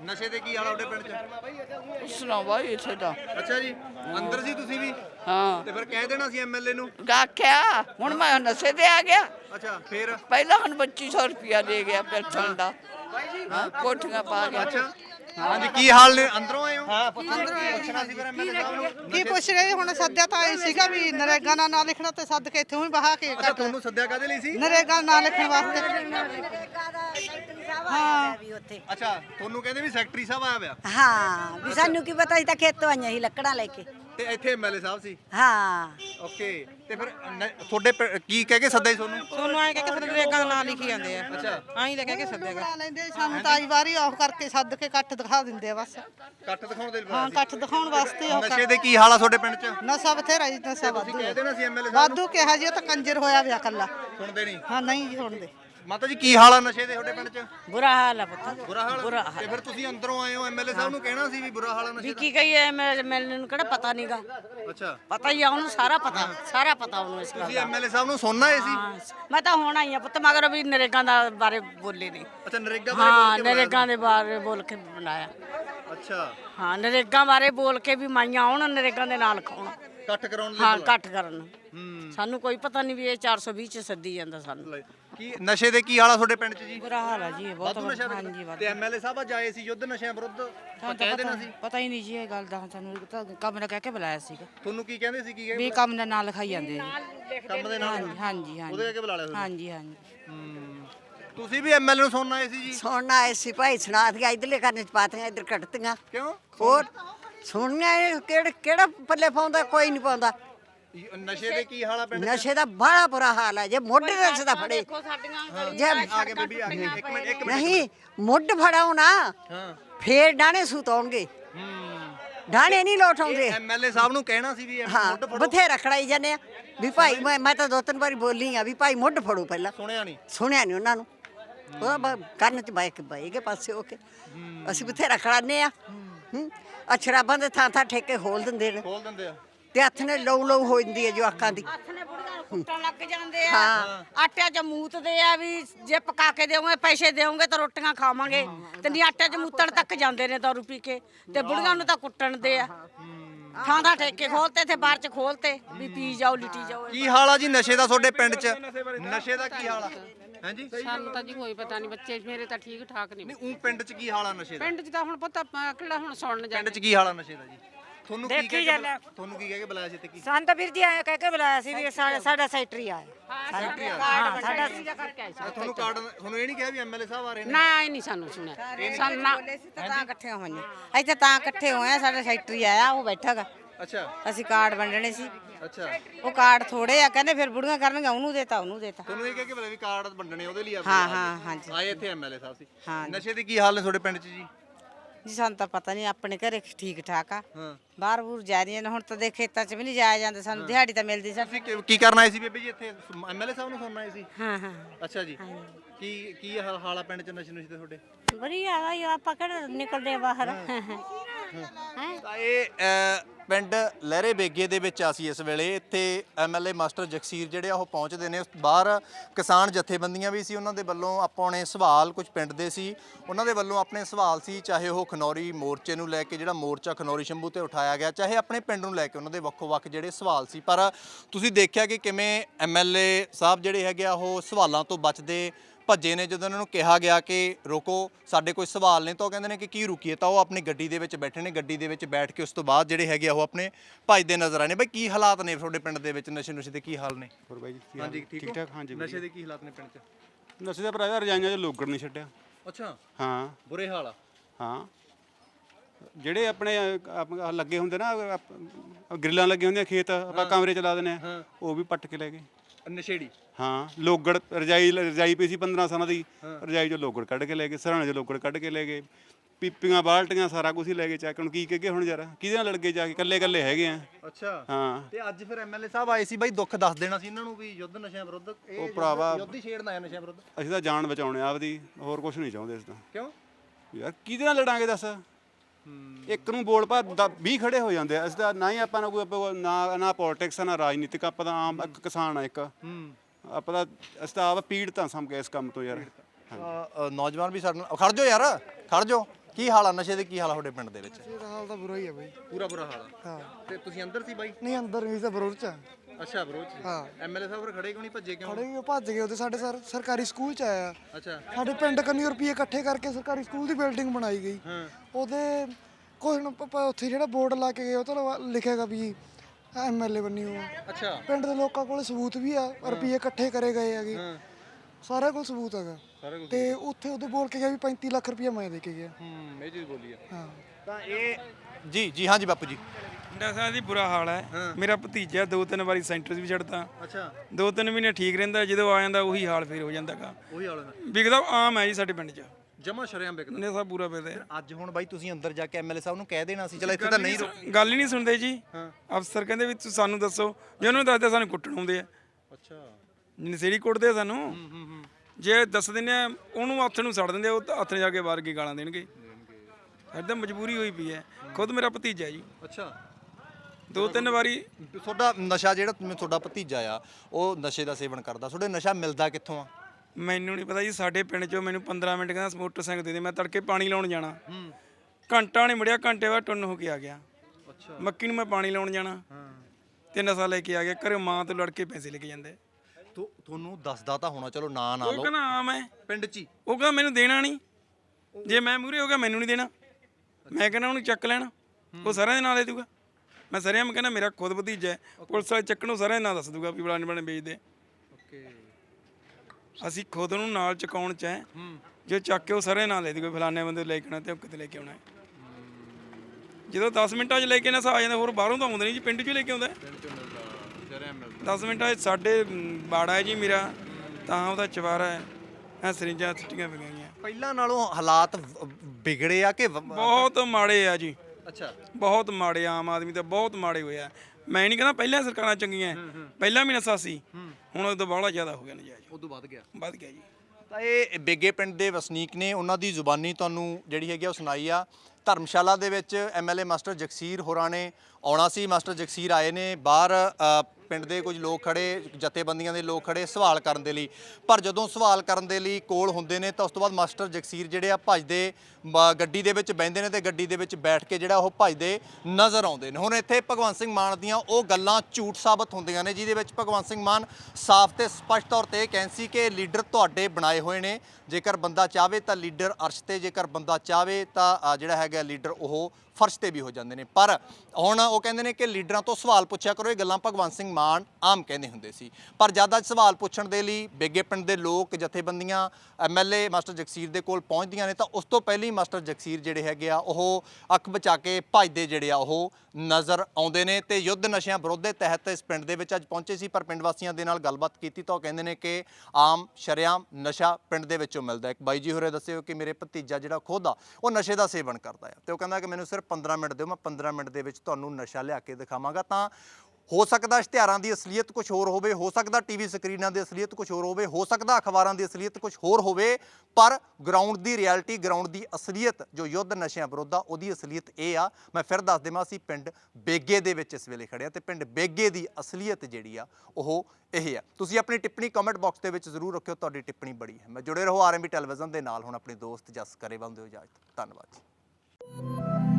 ਨਸ਼ੇ ਦੇ ਕੀ ਹਾਲ ਆ ਤੁਹਾਡੇ ਪਿੰਡ 'ਚ? ਸੁਣਾ ਬਾਈ ਇੱਥੇ ਦਾ ਅੱਛਾ ਜੀ ਅੰਦਰ ਸੀ ਤੁਸੀਂ ਵੀ? ਹਾਂ। ਤੇ ਫਿਰ ਕਹਿ ਦੇਣਾ ਸੀ ਐਮਐਲਏ ਨੂੰ? ਗਾਖਿਆ ਹੁਣ ਮੈਂ ਨਸ਼ੇ ਤੇ ਆ ਗਿਆ। ਅੱਛਾ ਫਿਰ? ਪਹਿਲਾਂ ਹੁਣ 2500 ਰੁਪਿਆ ਦੇ ਗਿਆ ਪੈਨਸ਼ਨ ਦਾ। ਹਾਂ, ਕੋਠੀਆਂ ਪਾ ਗਿਆ ਅੱਛਾ। ਹਾਂਜੀ ਕੀ ਹਾਲ ਨੇ? ਅੰਦਰੋਂ ਆਏ ਹੋ? ਹਾਂ ਪੁੱਛਣਾ ਸੀ ਫਿਰ ਨੂੰ ਕੀ ਪੁੱਛ ਰਹੇ ਹੁਣ? ਸੱਦਿਆ ਤਾਂ ਇਹ ਸੀਗਾ ਵੀ ਨਰੇਗਾ ਨਾਲ ਨਾਂ ਲਿਖਣਾ ਤੇ ਸੱਦ ਕੇ ਇੱਥੋਂ ਹੀ ਬਹਾ ਕੇ ਅੱਛਾ ਤੁਹਾਨੂੰ ਸੱਦਿਆ ਕਾਦੇ ਲਈ ਸੀ? ਨਰੇਗਾ ਨਾਂ ਲਿਖਣ ਵਾਸਤੇ। ਹਾਂ। ਅੱਛਾ ਤੁਹਾਨੂੰ ਕਹਿੰਦੇ ਵੀ ਸੈਕਟਰੀ ਸਾਹਿਬ ਆਇਆ ਪਿਆ ਹਾਂ ਵੀ ਸਾਨੂੰ ਕੀ ਪਤਾ ਸੀ ਤਾਂ ਖੇਤੋਂ ਆਈਆਂ ਸੀ ਲੱਕੜਾਂ ਲੈ ਕੇ। ਤੇ ਇੱਥੇ ਐਮਐਲਏ ਸਾਹਿਬ ਸੀ। ਹਾਂ। ਓਕੇ ਤੇ ਫਿਰ ਨ- ਤੁਹਾਡੇ ਪਿੰ- ਕੀ ਕਹਿ ਕੇ ਸੱਦਿਆ ਸੀ ਤੁਹਾਨੂੰ ਸੋਨੂੰ ਆਏ ਕਹਿ ਕੇ ਨਰੇਗਾ ਦਾ ਨਾਂ ਲਿਖੀ ਜਾਂਦੇ ਆ। ਅੱਛਾ। ਆਹੀਂ ਲੈ ਕਹਿ ਕੇ ਸੱਦੇਗਾ ਬਣਾ ਲੈਂਦੇ ਸਾਨੂੰ ਤਾਂ ਆਈ ਵਾਰੀ ਆਫ ਕਰਕੇ ਸੱਦ ਕੇ ਕੱਟ ਦਿਖਾ ਦਿੰਦੇ ਆ ਬਸ। ਕੱਟ ਦਿਖਾਉਣ ਦੇ ਲਈ ਹਾਂ। ਕੱਟ ਦਿਖਾਉਣ ਵਾਸਤੇ ਉਹ ਨਸ਼ੇ ਦੇ ਕੀ ਹਾਲ ਆ ਤੁਹਾਡੇ ਪਿੰਡ 'ਚ? ਨਸ਼ਾ ਬਥੇਰਾ ਜੀ ਨਸ਼ਾ ਵਾਧੂ ਕਹਿ ਹੈ। ਦੇਣਾ ਸੀ ਐਮਐਲਏ ਸਾਹਿਬ ਵਾਧੂ ਕਿਹਾ ਜੀ ਉਹ ਤਾਂ ਕੰਜਰ ਹੋਇਆ ਵਿਆ ਕੱਲਾ ਸੁਣਦੇ ਨਹੀਂ। ਹਾਂ ਨਹੀਂ ਜੀ ਸੁਣਦੇ। ਮਾਤਾ ਜੀ ਕੀ ਹਾਲ ਆ ਨਸ਼ੇ ਦੇ ਤੁਹਾਡੇ ਪਿੰਡ 'ਚ? ਬੁਰਾ ਹਾਲ ਆ ਪੁੱਤ। ਬੁਰਾ ਹਾਲ ਆ? ਤੇ ਫਿਰ ਤੁਸੀਂ ਅੰਦਰੋਂ ਆਏ ਹੋ ਐਮਐਲਏ ਸਾਹਿਬ ਨੂੰ ਕਹਿਣਾ ਸੀ ਵੀ ਬੁਰਾ ਹਾਲ ਆ ਨਸ਼ੇ ਵੀ ਦਾ? ਕੀ ਕਹੀਏ ਮੈਂ ਮੈਨੂੰ ਕਿਹੜਾ ਪਤਾ ਨਹੀਂਗਾ ਅੱਛਾ। ਪਤਾ ਹੀ ਆ ਉਹਨੂੰ ਸਾਰਾ ਪਤਾ ਸਾਰਾ ਪਤਾ ਉਹਨੂੰ ਇਸ ਗੱਲ ਤੁਸੀਂ ਦਾ। ਐਮਐਲਏ ਸਾਹਿਬ ਨੂੰ ਸੁਣਨਾ ਆਏ ਸੀ? ਹਾਂ, ਮੈਂ ਤਾਂ ਹੁਣ ਆਈ ਆ ਪੁੱਤ ਮਗਰ ਵੀ ਨਰੇਗਾ ਦਾ ਬਾਰੇ ਬੋਲੇ ਨੇ ਅੱਛਾ ਨਰੇਗਾ ਬਾਰੇ ਹਾਂ ਬੋਲ ਕੇ ਨਰੇਗਾ ਦੇ ਬਾਰੇ ਬੋਲ ਕੇ ਬਣਾਇਆ। ਬੁਲਾਇਆ। ਅੱਛਾ। ਹਾਂ ਨਰੇਗਾ ਬਾਰੇ ਬੋਲ ਕੇ ਵੀ ਮਾਈਆਂ ਆਉਣ ਨਰੇਗਾ ਦੇ ਨਾਲ ਖਾਉਣ ਕੱਟ ਕਰਾਉਣ ਲਈ ਹਾਂ ਬੁਲਾਇਆ। ਕਰਨ। ਸਾਨੂੰ ਕੋਈ ਪਤਾ ਨਹੀਂ ਵੀ ਇਹ 420 ਚ ਸੱਦੀ ਜਾਂਦਾ ਸਾਨੂੰ। ਕੀ ਨਸ਼ੇ ਦੇ ਕੀ ਹਾਲ ਆ ਤੁਹਾਡੇ ਪਿੰਡ 'ਚ ਜੀ? ਬੁਰਾ ਹਾਲ ਆ ਜੀ ਇਹ ਬਹੁਤ ਵਾਧੂ ਨਸ਼ਾ ਹਾਂਜੀ ਵਿਕਦਾ? ਵਾਧੂ। ਤੇ ਐਮਐਲਏ ਸਾਹਿਬ ਅੱਜ ਆਏ ਸੀ ਯੁੱਧ ਨਸ਼ਿਆਂ ਵਿਰੁੱਧ ਆਪਾਂ ਕਹਿ ਦੇਣਾ ਸੀ। ਪਤਾ ਹੀ ਨਹੀਂ ਜੀ ਇਹ ਗੱਲ ਦਾ ਸਾਨੂੰ ਤਾਂ ਕੰਮ ਦਾ ਕਹਿ ਕੇ ਬੁਲਾਇਆ ਸੀਗਾ। ਤੁਹਾਨੂੰ ਕੀ ਕਹਿੰਦੇ ਸੀ ਕੀ ਕਹਿੰਦੇ ਵੀ ਕੰਮ ਦਾ ਨਾਂ ਲਿਖਾਈ ਜਾਂਦੇ ਜੀ। ਕੰਮ ਦੇ ਨਾਲ ਹਾਂਜੀ ਹਾਂਜੀ। ਉਹਦੇ ਹਾਂਜੀ ਕਰਕੇ ਬੁਲਾ ਲਿਆ ਤੁਹਾਨੂੰ ਹਾਂਜੀ ਹਾਂਜੀ। ਹੂੰ। ਤੁਸੀਂ ਵੀ ਐਮਐਲਏ ਨੂੰ ਸੁਣਨ ਆਏ ਸੀ ਜੀ? ਸੁਣਨਾ ਆਏ ਸੀ ਭਾਈ ਸੁਣਾ ਦਿਆ ਇਧਰਲੇ ਕੰਨ ਚ ਪਾਤੀਆਂ ਇਧਰ ਕੱਟਤੀਆਂ ਕਿਉਂ? ਹੋਰ ਸੁਣਨਾ ਇਹ ਕਿਹੜਾ ਕਿਹੜਾ ਪੱਲੇ ਪਾਉਂਦਾ ਕੋਈ ਨਹੀਂ ਪਾਉਂਦਾ। ਨਸ਼ੇ ਦੇ ਕੀ ਹਾਲ ਆ ਪਿੰਡ ਨਸ਼ੇ ਦਾ ਬੜਾ ਬੁਰਾ ਹਾਲ ਹੈ ਜੇ ਮੁੱਢ ਨਸ਼ੇ ਦਾ ਫੜੇ। ਜੇ ਆ ਕੇ ਬੀਬੀ ਆ ਕੇ ਇੱਕ ਮਿੰਟ ਇੱਕ ਮਿੰਟ ਨਹੀਂ ਮੁੱਢ ਫੜਾਓ ਨਾ। ਹਾਂ। ਫੇਰ ਡਾਣੇ ਸੁਤਾਉਣਗੇ ਡਾਣੇ ਨਹੀਂ ਲੋਟ ਆਉਂਦੇ। ਐਮਐਲਏ ਸਾਹਿਬ ਨੂੰ ਕਹਿਣਾ ਸੀ ਵੀ ਹਾਂ ਮੁੱਢ ਫੜੋ। ਬਥੇਰਾ ਖੜਾਈ ਜਾਂਦੇ ਆ। ਵੀ ਭਾਈ ਮੈਂ ਮੈਂ ਤਾਂ ਦੋ ਤਿੰਨ ਵਾਰੀ ਬੋਲੀ ਆ ਵੀ ਭਾਈ ਮੁੱਢ ਫੜੋ ਪਹਿਲਾਂ। ਸੁਣਿਆ ਨਹੀਂ। ਸੁਣਿਆ ਨਹੀਂ ਉਹਨਾਂ ਨੂੰ। ਉਹ ਕੰਨ ਚ ਬਾਈਕ ਬਾਈਗੇ ਪਾਸੇ ਹੋ ਕੇ। ਅਸੀਂ ਬਥੇਰਾ ਖੜਾਨੇ ਆ। ਸ਼ਰਾਬਾਂ ਦੇ ਥਾਂ ਥਾਂ ਠੇਕੇ ਖੋਲ ਦਿੰਦੇ ਨੇ। ਖੋਲ ਦਿੰਦੇ ਆ। ਤੇ ਹੱਥ ਨੇ ਲਊ ਲਊ ਹੋ ਜਾਂਦੀ ਹੈ ਜੋ ਅੱਖਾਂ ਦੀ। ਹੱਥ ਨੇ ਬੁੜੀਆਂ ਕੁੱਟਣ ਲੱਗ ਜਾਂਦੇ ਆ। ਹਾਂ। ਆਟਿਆਂ 'ਚ ਮੂਤਦੇ ਆ ਵੀ ਜੇ ਪਕਾ ਕੇ ਦੇਵੋਗੇ ਪੈਸੇ ਦੇਵੋਗੇ ਤਾਂ ਰੋਟੀਆਂ ਖਾਵਾਂਗੇ। ਤੇ ਨਹੀਂ ਆਟੇ 'ਚ ਮੂਤਣ ਤੱਕ ਜਾਂਦੇ ਨੇ ਦਾਰੂ ਪੀ ਕੇ। ਤੇ ਬੁੜੀਆਂ ਨੂੰ ਤਾਂ ਕੁੱਟਣ ਦੇ ਆ। ਥਾਂ ਦਾ ਠੇਕੇ ਖੋਲਤੇ ਤੇ ਬਾਹਰ 'ਚ ਖੋਲਤੇ ਵੀ ਪੀ ਜਾਓ ਲਿਟੀ ਜਾਓ। ਕੀ ਹਾਲ ਆ ਜੀ ਨਸ਼ੇ ਦਾ ਤੁਹਾਡੇ ਪਿੰਡ 'ਚ? ਨਸ਼ੇ ਦਾ ਕੀ ਹਾਲ ਆ? ਹਾਂਜੀ ਸਾਨੂੰ ਤਾਂ ਜੀ ਕੋਈ ਪਤਾ ਨਹੀਂ ਬੱਚੇ ਮੇਰੇ ਤਾਂ ਠੀਕ ਠਾਕ ਨਹੀਂ ਨਹੀਂ ਉਹ ਪਿੰਡ 'ਚ ਕੀ ਹਾਲ ਆ ਨਸ਼ੇ ਦਾ? ਪਿੰਡ 'ਚ ਤਾਂ ਹੁਣ ਪਤਾ ਕਿਹੜਾ ਹੁਣ ਸੁਣਨ ਪਿੰਡ ਜਾਂਦੇ 'ਚ ਕੀ ਹਾਲ ਆ ਨਸ਼ੇ ਦਾ ਜੀ? ਤੁਹਾਨੂੰ ਕੀ ਦੇਖੀ ਕਹਿ ਕੇ ਜਾਂਦਾ। ਬੁਲਾ- ਤੁਹਾਨੂੰ ਕੀ ਕਹਿ ਕੇ ਬੁਲਾਇਆ ਸੀ ਤੇ ਕੀ? ਸਾਨੂੰ ਤਾਂ ਵੀਰ ਜੀ ਆਏ ਕਹਿ ਕੇ ਬੁਲਾਇਆ ਸੀ ਵੀ ਸਾਡਾ ਸਾਡਾ ਸੈਕਟਰੀ ਆਇਆ ਹਾਂ ਸਾਡਾ ਕਰਕੇ ਆਏ ਸੀ। ਤੁਹਾਨੂੰ ਕਾਰਡ ਤੁਹਾਨੂੰ ਇਹ ਨਹੀਂ ਕਿਹਾ ਵੀ ਐਮਐਲਏ ਸਾਹਿਬ ਆ ਰਹੇ ਨੇ? ਨਾ ਇਹ ਨਹੀਂ ਸਾਨੂੰ ਸੁਣਿਆ। ਸਾਨੂੰ ਨਾ ਤਾਂ ਇਕੱਠੇ ਹੋਈਆਂ ਇੱਥੇ ਤਾਂ ਇਕੱਠੇ ਹੋਏ ਆ ਸਾਡਾ ਸੈਕਟਰੀ ਆਇਆ ਉਹ ਬੈਠਾਗਾ ਅੱਛਾ। ਅਸੀਂ ਕਾਰਡ ਵੰਡਣੇ ਸੀ। ਅੱਛਾ। ਉਹ ਕਾਰਡ ਥੋੜੇ ਆ ਕਹਿੰਦੇ ਫਿਰ ਬੁੜੀਆਂ ਕਰਨਗੀਆਂ ਉਹਨੂੰ ਦੇਤਾ ਉਹਨੂੰ ਦੇਤਾ। ਤੁਹਾਨੂੰ ਇਹ ਕਹਿ ਕੇ ਬੁਲਾਇਆ ਵੀ ਕਾਰਡ ਵੰਡਣੇ ਉਹਦੇ ਲਈ ਆ ਹਾਂ ਹਾਂ ਹਾਂਜੀ। ਆਏ ਇੱਥੇ ਐਮਐਲਏ ਸਾਹਿਬ ਸੀ। ਹਾਂ। ਨਸ਼ੇ ਦੇ ਕੀ ਹਾਲ ਨੇ ਤੁਹਾਡੇ ਪਿੰਡ 'ਚ ਜੀ? ਜੀ ਸਾਨੂੰ ਤਾਂ ਪਤਾ ਨਹੀਂ ਆਪਣੇ ਘਰੇ ਠੀਕ ਠਾਕ ਆ। ਹਾਂ। ਬਾਹਰ ਬੂਰ ਜਾ ਰਹੀਆਂ ਨੇ ਹੁਣ ਤਾਂ ਦੇ ਖੇਤਾਂ 'ਚ ਵੀ ਨਹੀਂ ਜਾਇਆ ਜਾਂਦਾ ਸਾਨੂੰ ਦਿਹਾੜੀ ਤਾਂ ਮਿਲਦੀ ਸਰ। ਤੁਸੀਂ ਕੀ- ਕੀ ਕਰਨ ਆਏ ਸੀ ਬੇਬੇ ਜੀ ਇੱਥੇ? ਐਮਐਲਏ ਸਾਹਿਬ ਨੂੰ ਸੁਣਨ ਆਏ ਸੀ? ਹਾਂ ਹਾਂ। ਅੱਛਾ ਜੀ। ਕੀ ਕੀ ਹਾਲ ਹਾਲ ਆ ਪਿੰਡ ਚ ਨਸ਼ੇ ਨੁਸ਼ੇ ਦੇ ਤੁਹਾਡੇ? ਵਧੀਆ ਆ ਆਪਾਂ ਕਿਹੜਾ ਨਿਕਲਦੇ ਬਾਹਰ। ਤਾਂ ਇਹ ਅ, ਪਿੰਡ ਲਹਿਰੇ ਬੇਗੇ ਦੇ ਵਿੱਚ ਆ ਸੀ ਇਸ ਵੇਲੇ। ਇੱਥੇ ਐਮਐਲਏ ਮਾਸਟਰ ਜਗਸੀਰ ਜਿਹੜੇ ਆ ਉਹ ਪਹੁੰਚਦੇ ਨੇ। ਬਾਹਰ ਕਿਸਾਨ ਜਥੇਬੰਦੀਆਂ ਵੀ ਸੀ ਉਹਨਾਂ ਦੇ ਵੱਲੋਂ ਆਪਣੇ ਸਵਾਲ ਕੁਝ ਪਿੰਡ ਦੇ ਸੀ। ਉਹਨਾਂ ਦੇ ਵੱਲੋਂ ਆਪਣੇ ਸਵਾਲ ਸੀ ਚਾਹੇ ਉਹ ਖਨੌਰੀ ਮੋਰਚੇ ਨੂੰ ਲੈ ਕੇ ਜਿਹੜਾ ਮੋਰਚਾ ਖਨੌਰੀ ਸ਼ੰਭੂ ਤੇ ਉਠਾਇਆ ਗਿਆ ਚਾਹੇ ਆਪਣੇ ਪਿੰਡ ਨੂੰ ਲੈ ਕੇ ਉਹਨਾਂ ਦੇ ਵੱਖੋ-ਵੱਖ ਜਿਹੜੇ ਸਵਾਲ ਸੀ। ਪਰ ਤੁਸੀਂ ਦੇਖਿਆ ਕਿ ਕਿਵੇਂ ਐਮਐਲਏ ਸਾਹਿਬ ਜਿਹੜੇ ਹੈਗੇ ਆ ਉਹ ਸਵਾਲਾਂ ਤੋਂ ਬਚਦੇ ਭੱਜੇ ਨੇ ਜਦੋਂ ਉਹਨਾਂ ਨੂੰ ਕਿਹਾ ਗਿਆ ਕਿ ਰੁਕੋ ਸਾਡੇ ਕੋਈ ਸਵਾਲ ਨੇ ਤਾਂ ਉਹ ਕਹਿੰਦੇ ਨੇ ਕਿ ਕੀ ਰੁਕੀਏ ਤਾਂ ਉਹ ਆਪਣੀ ਗੱਡੀ ਦੇ ਵਿੱਚ ਬੈਠੇ ਨੇ ਗੱਡੀ ਦੇ ਵਿੱਚ ਬੈਠ ਕੇ ਉਸ ਤੋਂ ਬਾਅਦ ਜਿਹੜੇ ਹੈਗੇ ਆ ਉਹ ਆਪਣੇ ਭੱਜਦੇ ਨਜ਼ਰ ਆਏ ਨੇ। ਬਈ ਕੀ ਹਾਲਾਤ ਨੇ ਤੁਹਾਡੇ ਪਿੰਡ ਦੇ ਵਿੱਚ? ਨਸ਼ੇ ਨੁਸ਼ੇ ਦੇ ਕੀ ਹਾਲ ਨੇ? ਹੋਰ ਬਾਈ ਜੀ ਕੀ ਹਾਂਜੀ ਹਾਲ? ਠੀਕ ਠੀਕ ਠਾਕ ਹਾਂਜੀ ਨਸ਼ੇ। ਦੇ ਕੀ ਹਾਲਾਤ ਨੇ ਪਿੰਡ 'ਚ? ਨਸ਼ੇ ਦਾ ਭਰਾ ਰਜਾਈਆਂ 'ਚ ਲੋਕੜ ਨਹੀਂ ਛੱਡਿਆ। ਅੱਛਾ। ਹਾਂ। ਬੁਰੇ ਹਾਲ ਆ। ਹਾਂ। ਜਿਹੜੇ ਆਪਣੇ ਅਹ, ਆਪ- ਆਹ ਲੱਗੇ ਹੁੰਦੇ ਨਾ ਆਪ- ਗ੍ਰਿਲਾਂ ਲੱਗੇ ਹੁੰਦੀਆਂ ਖੇਤ ਆਪਾਂ ਕਮਰੇ ਚਲਾ ਦਿੰਦੇ ਆ ਉਹ ਵੀ ਪੱਟ ਕੇ ਲੈ ਗਏ। ਨਸ਼ੇੜੀ? ਹਾਂ ਲੋਗੜ ਰਜਾਈ ਰਜਾਈ ਪਈ ਸੀ 15 ਸਾਲਾਂ ਦੀ। ਰਜਾਈ ਚੋਂ ਲੋਗੜ ਕੱਢ ਕੇ ਲੈ ਗਏ ਸਰਾਣੇ ਚੋਂ ਲੋਗੜ ਕੱਢ ਕੇ ਲੈ ਗਏ। ਪੀਪੀਆਂ ਬਾਲਟੀਆਂ ਸਾਰਾ ਕੁਝ ਹੀ ਲੈ ਗਏ ਚੱਕ। ਹੁਣ ਕੀ ਕਹਗੇ ਹੁਣ ਯਾਰ? ਕਿਹਦੇ ਨਾਲ ਲੜ ਕੇ ਜਾ ਕੇ? ਇਕੱਲੇ ਇਕੱਲੇ ਹੈਗੇ ਆ। ਅੱਛਾ। ਹਾਂ। ਤੇ ਅੱਜ ਫਿਰ ਐਮਐਲਏ ਸਾਹਿਬ ਆਏ ਸੀ ਬਾਈ ਦੁੱਖ ਦੱਸ ਦੇਣਾ ਸੀ ਇਹਨਾਂ ਨੂੰ ਵੀ ਯੁੱਧ ਨਸ਼ਿਆਂ ਵਿਰੁੱਧ। ਇਹ ਉਹ ਯੁੱਧ- ਭਰਾਵਾ- ਯੁੱਧ ਛੇੜਨਾ ਹੈ ਨਸ਼ਿਆਂ ਵਿਰੁੱਧ। ਅਸੀਂ ਤਾਂ ਜਾਨ ਬਚਾਉਣੇ ਆਪਦੀ ਹੋਰ ਕੁਝ ਨਹੀਂ ਚਾਹੁੰਦੇ ਅਸੀਂ ਤਾਂ। ਕਿਉਂ? ਯਾਰ ਕਿਹਦੇ ਨਾਲ ਲੜਾਂਗੇ ਦੱਸ? ਇੱਕ ਨੂੰ ਬੋਲ ਪਾ 20 ਖੜੇ ਹੋ ਜਾਂਦੇ ਆ। ਅਸੀਂ ਤਾਂ ਨਾ ਹੀ ਆਪਾਂ ਨੂੰ ਕੋਈ ਨਾ ਨਾ ਪੋਲਿਟਿਕਸ ਨਾ ਰਾਜਨੀਤਿਕ ਆਪਾਂ ਤਾਂ ਆਮ ਇੱਕ ਕਿਸਾਨ ਆ ਇੱਕ। ਹੂੰ। ਆਪਾਂ ਤਾਂ ਅਸੀਂ ਤਾਂ ਆਪ ਪੀੜਤਾਂ ਸਮ ਕੇ ਇਸ ਕੰਮ ਤੋਂ ਯਾਰ। ਨੌਜਵਾਨ ਵੀ ਸਾਡੇ ਨਾਲ ਖੜ ਜਾਓ ਯਾਰ ਖੜ ਜਾਓ। ਕੀ ਹਾਲ ਆ ਨਸ਼ੇ ਦੇ ਕੀ ਹਾਲ ਆ ਤੁਹਾਡੇ ਪਿੰਡ ਦੇ ਵਿੱਚ? ਹਾਲ ਤਾਂ ਬੁਰਾ ਹੀ ਆ ਬਾਈ। ਪੂਰਾ ਬੁਰਾ ਹਾਲ ਆ। ਹਾਂ। ਤੇ ਤੁਸੀਂ ਅੰਦਰ ਸੀ ਬਾਈ? ਨਹੀਂ ਅੰਦਰ ਨਹੀਂ ਤਾਂ ਵਿਰੋਧ ਚ ਆ। ਅੱਛਾ ਵਿਰੋਧ ਹਾਂ। ਐਮਐਲਏ ਸਾਹਿਬ ਫਿਰ ਖੜੇ ਕਿਉਂ ਨਹੀਂ ਭੱਜੇ ਕਿਉਂ? ਖੜੇ ਹੀ ਉਹ ਭੱਜ ਗਏ ਉਹਦੇ ਸਾਡੇ ਸਰ ਸਰਕਾਰੀ ਸਕੂਲ ਚ ਆਇਆ। ਅੱਛਾ। ਸਾਡੇ ਪਿੰਡ ਕੰਨੀ ਰੁਪਏ ਇਕੱਠੇ ਕਰਕੇ ਸਰਕਾਰੀ ਸਕੂਲ ਦੀ ਬਿਲਡਿੰਗ ਬਣਾਈ ਗਈ। ਹਾਂ। ਉਹਦੇ ਕੋਈ ਨਾ ਪ- ਪ- ਉੱਥੇ ਜਿਹੜਾ ਬੋਰਡ ਲਾ ਕੇ ਗਏ ਉਹ ਤੋਂ ਲਿਖੇਗਾ ਵੀ ਐਮਐਲਏ ਬਣੀ ਹੋ ਅੱਛਾ। ਪਿੰਡ ਦੇ ਲੋਕਾਂ ਕੋਲ ਸਬੂਤ ਵੀ ਆ ਰੁਪਏ ਇਕੱਠੇ ਕਰੇ ਗਏ ਹੈਗੇ। ਹਾਂ। ਸਾਰਿਆਂ ਕੋਲ ਸਬੂਤ ਹੈਗਾ। ਸਾਰਾ ਕੁਝ ਤੇ ਉੱਥੇ ਉਹਦੇ ਬੋਲ ਕੇ ਗਿਆ ਵੀ 35 ਲੱਖ ਰੁਪਏ ਮੈਂ ਦੇ ਕੇ ਗਿਆ। ਹੂੰ ਇਹ ਚੀਜ਼ ਬੋਲੀ ਆ। ਹਾਂ। ਤਾਂ ਇਹ ਜੀ ਜੀ ਹਾਂਜੀ ਬਾਪੂ ਜੀ। ਨਸ਼ਾ ਦੀ ਬੁਰਾ ਹਾਲ ਹੈ। ਮੇਰਾ ਭਤੀਜਾ ਦੋ ਤਿੰਨ ਵਾਰੀ ਸੈਂਟਰ 'ਚ ਵੀ ਛੱਡਤਾ ਅੱਛਾ। ਦੋ ਤਿੰਨ ਮਹੀਨੇ ਠੀਕ ਰਹਿੰਦਾ ਜਦੋਂ ਆ ਜਾਂਦਾ ਉਹੀ ਹਾਲ ਫੇਰ ਹੋ ਜਾਂਦਾਗਾ ਉਹੀ ਹਾਲ ਹੈ ਵਿਕਦਾ ਆਮ ਹੈ ਜੀ ਸਾਡੇ ਪਿੰਡ 'ਚ। ਜਮਾ ਸ਼ਰਿਆਂ ਵਿਕਦਾ। ਨਸ਼ਾ ਪੂਰਾ ਵਿਕਦਾ ਅੱਜ ਹੁਣ ਬਾਈ ਤੁਸੀਂ ਅੰਦਰ ਜਾ ਕੇ ਐਮਐਲਏ ਸਾਹਿਬ ਨੂੰ ਕਹਿ ਦੇਣਾ ਸੀ ਚਲ ਇੱਥੇ ਤਾਂ ਨਹੀਂ ਗੱਲ ਹੀ ਨਹੀਂ ਸੁਣਦੇ ਜੀ। ਅਫਸਰ ਕਹਿੰਦੇ ਵੀ ਤੁਸੀਂ ਸਾਨੂੰ ਦੱਸੋ। ਜੇ ਉਹਨੂੰ ਦੱਸਦੇ ਸਾਨੂੰ ਕੁੱਟਣ ਆਉਂਦੇ ਆ। ਅੱਛਾ। ਨਸੇੜੀ ਕੁੱਟਦੇ ਸਾਨੂੰ। ਜੇ ਦੱਸ ਦਿੰਦੇ ਆ ਉਹਨੂੰ ਹੱਥ ਨੂੰ ਸੜ ਦਿੰਦੇ ਆ, ਉਹ ਹੱਥ ਨੇ ਜਾ ਕੇ ਬਾਹਰ ਕੀ ਗਾਲਾਂ ਦੇਣਗੇ। ਸਾਡੀ ਮਜਬੂਰੀ ਹੋਈ ਪਈ ਹੈ। ਖੁਦ ਮੇਰਾ ਭਤੀਜਾ ਜੀ। ਅੱਛਾ। ਦੋ ਤਿੰਨ ਵਾਰੀ ਤੁਹਾਡਾ ਨਸ਼ਾ ਜਿਹੜਾ ਤੁਮ- ਤੁਹਾਡਾ ਭਤੀਜਾ ਆ ਉਹ ਨਸ਼ੇ ਦਾ ਸੇਵਨ ਕਰਦਾ। ਤੁਹਾਡੇ ਨਸ਼ਾ ਮਿਲਦਾ ਕਿੱਥੋਂ ਆ? ਮੈਨੂੰ ਨਹੀਂ ਪਤਾ ਜੀ ਸਾਡੇ ਪਿੰਡ 'ਚੋਂ ਮੈਨੂੰ 15 ਮਿੰਟ ਕਹਿੰਦਾ ਮੋਟਰਸਾਈਕਲ ਦੇ ਦੇ ਮੈਂ ਤੜਕੇ ਪਾਣੀ ਲਾਉਣ ਜਾਣਾ। ਘੰਟਾ ਨਹੀਂ ਮੁੜਿਆ ਘੰਟੇ ਬਾਅਦ ਟੁੰਨ ਹੋ ਕੇ ਆ ਗਿਆ। ਅੱਛਾ। ਮੱਕੀ ਨੂੰ ਮੈਂ ਪਾਣੀ ਲਾਉਣ ਜਾਣਾ। ਤੇ ਨਸ਼ਾ ਲੈ ਕੇ ਆ ਗਿਆ ਘਰੇ ਮਾਂ ਤੋਂ ਲੜ ਕੇ ਪੈਸੇ ਲੈ ਕੇ ਜਾਂਦੇ। ਤੋ ਤੁਹਾਨੂੰ ਦੱਸਦਾ ਤਾਂ ਹੋਣਾ ਚਲੋ ਨਾਂ ਨਾ ਉਹ ਲਓ। ਕਹਿੰਦਾ ਆ ਮੈਂ ਪਿੰਡ 'ਚ ਹੀ। ਉਹ ਕਹਿੰਦਾ ਮੈਨੂੰ ਦੇਣਾ ਨਹੀਂ। ਜੇ ਮੈਂ ਮੂਰੇ ਹੋ ਗਿਆ ਮੈਨੂੰ ਨਹੀਂ ਦੇਣਾ। ਮੈਂ ਕਹਿੰਦਾ ਉਹਨੂੰ ਚੱਕ ਲੈਣਾ। ਉਹ ਸਾਰਿਆਂ ਦੇ ਨਾਂ ਦੇ ਦੂਗਾ। ਮੈਂ ਸਾਰਿਆਂ ਨੂੰ ਕਹਿੰਦਾ ਮੇਰਾ ਖੁਦ ਭਤੀਜਾ ਹੈ। ਪੁਲਿਸ ਵਾਲੇ ਚੱਕਣੋਂ ਸਾਰਿਆਂ ਦੇ ਨਾਂ ਦੱਸ ਦੂਗਾ ਵੀ ਬਲਾਣੇ ਬਣੇ ਵੇਚਦੇ ਓਕੇ। ਅਸੀਂ ਖੁਦ ਨੂੰ ਨਾਲ ਚਕਾਉਣ ਚ ਹੈ। ਜੇ ਚੱਕ ਕੇ ਉਹ ਸਾਰੇ ਨਾਂ ਲੈ ਦੂਗਾ ਫਲਾਣੇ ਬੰਦੇ ਲੈ ਕੇ ਆਉਣਾ ਤੇ ਉਹ ਕਿਤੇ ਲੈ ਕੇ ਆਉਣਾ ਹੈ। ਜਦੋਂ 10 ਮਿੰਟਾਂ 'ਚ ਲੈ ਕੇ ਨਾ ਸਾ ਆ ਜਾਂਦਾ ਹੋਰ ਬਾਹਰੋਂ ਤਾਂ ਆਉਂਦੇ ਨਹੀਂ ਜੀ ਪਿੰਡ 'ਚੋਂ ਹੀ ਲੈ ਕੇ ਆਉਂਦਾ ਹੈ। 'ਚ ਮਿਲਦਾ ਸ਼ਰਿਆਂ ਮਿਲਦਾ 10 ਮਿੰਟਾਂ 'ਚ ਸਾਡੇ ਮ, ਬਾੜਾ ਹੈ ਜੀ ਮੇਰਾ ਤਾਂ ਉਹਦਾ ਚਵਾਰਾ ਹੈ। ਐ ਸਰਿੰਜਾਂ ਛੁੱਟੀਆਂ ਪਈਆਂ ਪਹਿਲਾਂ ਨਾਲੋਂ ਹਾਲਾਤ ਵ- ਵਿਗੜੇ ਆ ਕਿ ਵ- ਬਹੁਤ ਮਾੜੇ ਆ ਜੀ। ਅੱਛਾ। ਬਹੁਤ ਮਾੜੇ ਆ, ਆਮ ਆਦਮੀ ਤਾਂ ਬਹੁਤ ਮਾੜੇ ਹੋਏ ਆ। ਮੈਂ ਨਹੀਂ ਕਹਿੰਦਾ ਪਹਿਲਾਂ ਸਰਕਾਰਾਂ ਚੰਗੀਆਂ ਪਹਿਲਾਂ ਵੀ ਨਸ਼ਾ ਸੀ ਹੁਣ ਉਹ ਤੋਂ ਬੜਾ ਜ਼ਿਆਦਾ ਹੋ ਗਿਆ ਨਜਾਇਜ਼। ਉਦੋਂ ਵੱਧ ਗਿਆ। ਵੱਧ ਗਿਆ ਜੀ। ਤਾਂ ਇਹ ਬੇਗੇ ਪਿੰਡ ਦੇ ਵਸਨੀਕ ਨੇ ਉਹਨਾਂ ਦੀ ਜ਼ੁਬਾਨੀ ਤੁਹਾਨੂੰ ਜਿਹੜੀ ਹੈਗੀ ਆ ਉਹ ਸੁਣਾਈ ਆ। ਧਰਮਸ਼ਾਲਾ ਦੇ ਵਿੱਚ ਐਮਐਲਏ ਮਾਸਟਰ ਜਗਸੀਰ ਹੋਰਾਂ ਨੇ ਆਉਣਾ ਸੀ ਮਾਸਟਰ ਜਗਸੀਰ ਆਏ ਨੇ। ਬਾਹਰ ਅ, ਪਿੰਡ ਦੇ ਕੁਝ ਲੋਕ ਖੜੇ, ਜਥੇਬੰਦੀਆਂ ਦੇ ਲੋਕ ਖੜੇ ਸਵਾਲ ਕਰਨ ਦੇ ਲਈ। ਪਰ ਜਦੋਂ ਸਵਾਲ ਕਰਨ ਦੇ ਲਈ ਕੋਲ ਹੁੰਦੇ ਨੇ, ਤਾਂ ਉਸ ਤੋਂ ਬਾਅਦ ਮਾਸਟਰ ਜਗਸੀਰ ਜਿਹੜੇ ਆ ਭੱਜਦੇ ਮ- ਗੱਡੀ ਦੇ ਵਿੱਚ ਬਹਿੰਦੇ ਨੇ ਤੇ ਗੱਡੀ ਦੇ ਵਿੱਚ ਬੈਠ ਕੇ ਜਿਹੜਾ ਉਹ ਭੱਜਦੇ ਨਜ਼ਰ ਆਉਂਦੇ ਨੇ। ਹੁਣ ਇੱਥੇ ਭਗਵੰਤ ਸਿੰਘ ਮਾਨ ਦੀਆਂ ਉਹ ਗੱਲਾਂ ਝੂਠ ਸਾਬਤ ਹੁੰਦੀਆਂ ਨੇ, ਜਿਹਦੇ ਵਿੱਚ ਭਗਵੰਤ ਸਿੰਘ ਮਾਨ ਸਾਫ਼ ਤੇ ਸਪਸ਼ਟ ਤੌਰ ਤੇ ਕਹਿੰਦੇ ਸੀ ਕਿ ਲੀਡਰ ਤੁਹਾਡੇ ਬਣਾਏ ਹੋਏ ਨੇ। ਜੇਕਰ ਬੰਦਾ ਚਾਹਵੇ ਤਾਂ ਲੀਡਰ ਅਰਸ਼ ਤੇ, ਜੇਕਰ ਬੰਦਾ ਚਾਹਵੇ ਤਾਂ ਜਿਹੜਾ ਹੈਗਾ ਲੀਡਰ ਉਹ ਫਰਸ਼ ਤੇ ਵੀ ਹੋ ਜਾਂਦੇ ਨੇ। ਪਰ ਹੁਣ ਉਹ ਕਹਿੰਦੇ ਨੇ ਕਿ ਲੀਡਰਾਂ ਤੋਂ ਸਵਾਲ ਪੁੱਛਿਆ ਕਰੋ, ਇਹ ਗੱਲਾਂ ਭਗਵੰਤ ਸਿੰਘ ਮਾਨ ਆਮ ਕਹਿੰਦੇ ਹੁੰਦੇ ਸੀ। ਪਰ ਜਦ ਅੱਜ ਸਵਾਲ ਪੁੱਛਣ ਦੇ ਲਈ ਬੇਗੇ ਪਿੰਡ ਦੇ ਲੋਕ, ਜਥੇਬੰਦੀਆਂ ਐਮਐਲਏ ਮਾਸਟਰ ਜਗਸੀਰ ਦੇ ਕੋਲ ਪਹੁੰਚਦੀਆਂ ਨੇ ਤਾਂ ਉਸ ਤੋਂ ਪਹਿਲਾਂ ਹੀ ਮਾਸਟਰ ਜਗਸੀਰ ਜਿਹੜੇ ਹੈਗੇ ਆ, ਉਹ ਅੱਖ ਬਚਾ ਕੇ ਭੱਜਦੇ ਜਿਹੜੇ ਆ, ਉਹ ਨਜ਼ਰ ਆਉਂਦੇ ਨੇ ਤੇ ਯੁੱਧ ਨਸ਼ਿਆਂ ਵਿਰੋਧ ਦੇ ਤਹਿਤ ਇਸ ਪਿੰਡ ਦੇ ਵਿੱਚ ਅੱਜ ਪਹੁੰਚੇ ਸੀ, ਪਰ ਪਿੰਡ ਵਾਸੀਆਂ ਦੇ ਨਾਲ ਗੱਲਬਾਤ ਕੀਤੀ ਤਾਂ ਉਹ ਕਹਿੰਦੇ ਨੇ ਕਿ ਆਮ ਸ਼ਰੇਆਮ ਨਸ਼ਾ ਪਿੰਡ ਦੇ ਵਿੱਚੋਂ ਮਿਲਦਾ ਇੱਕ ਬਾਈ ਜੀ ਹੋਰੇ ਦੱਸਿਓ ਕਿ ਮੇਰੇ ਭਤੀਜਾ ਜਿਹੜਾ ਖੁਦ ਆ, ਉਹ ਨਸ਼ੇ ਦਾ ਸੇਵਨ ਕਰਦਾ ਆ ਤੇ ਉਹ ਕਹਿੰਦਾ ਕਿ ਮੈਨੂੰ ਸਿਰਫ 15 ਮਿੰਟ ਦਿਓ, ਮੈਂ 15 ਮਿੰਟ ਦੇ ਵਿੱਚ ਤੁਹਾਨੂੰ ਨਸ਼ਾ ਲਿਆ ਕੇ ਦਿਖਾਵਾਂਗਾ। ਤਾਂ ਹੋ ਸਕਦਾ ਇਸ਼ਤਿਹਾਰਾਂ ਦੀ ਅਸਲੀਅਤ ਕੁਝ ਹੋਰ ਹੋਵੇ, ਹੋ ਸਕਦਾ ਟੀਵੀ ਸਕਰੀਨਾਂ ਦੀ ਅਸਲੀਅਤ ਕੁਝ ਹੋਰ ਹੋਵੇ, ਹੋ ਸਕਦਾ ਅਖਬਾਰਾਂ ਦੀ ਅਸਲੀਅਤ ਕੁਝ ਹੋਰ ਹੋਵੇ, ਪਰ ਗਰਾਊਂਡ ਦੀ ਰਿਐਲਿਟੀ ਗਰਾਊਂਡ ਦੀ ਅਸਲੀਅਤ, ਜੋ ਯੁੱਧ ਨਸ਼ਿਆਂ ਵਿਰੁੱਧ ਆ, ਉਹਦੀ ਅਸਲੀਅਤ ਇਹ ਆ। ਮੈਂ ਫਿਰ ਦੱਸ ਦੇਵਾਂ, ਅਸੀਂ ਪਿੰਡ ਬੇਗੇ ਦੇ ਵਿੱਚ ਇਸ ਵੇਲੇ ਖੜੇ ਆ ਤੇ ਪਿੰਡ ਬੇਗੇ ਦੀ ਅਸਲੀਅਤ ਜਿਹੜੀ ਆ, ਉਹ ਇਹ ਆ। ਤੁਸੀਂ ਆਪਣੀ ਟਿੱਪਣੀ ਕਮੈਂਟ ਬਾਕਸ ਦੇ ਵਿੱਚ ਜ਼ਰੂਰ ਰੱਖਿਓ, ਤੁਹਾਡੀ ਟਿੱਪਣੀ ਬੜੀ ਹੈ। ਮੈਂ ਜੁੜੇ ਰਹੋ ਆਰਐਮਬੀ ਟੈਲੀਵਿਜ਼ਨ ਦੇ ਨਾਲ। ਹੁਣ ਆਪਣੇ ਦੋਸਤ ਜਸ ਕਰੇਵਾਂ ਬੰਦੇ ਇਜਾਜ਼ਤ ਧੰਨਵਾਦ ਜੀ।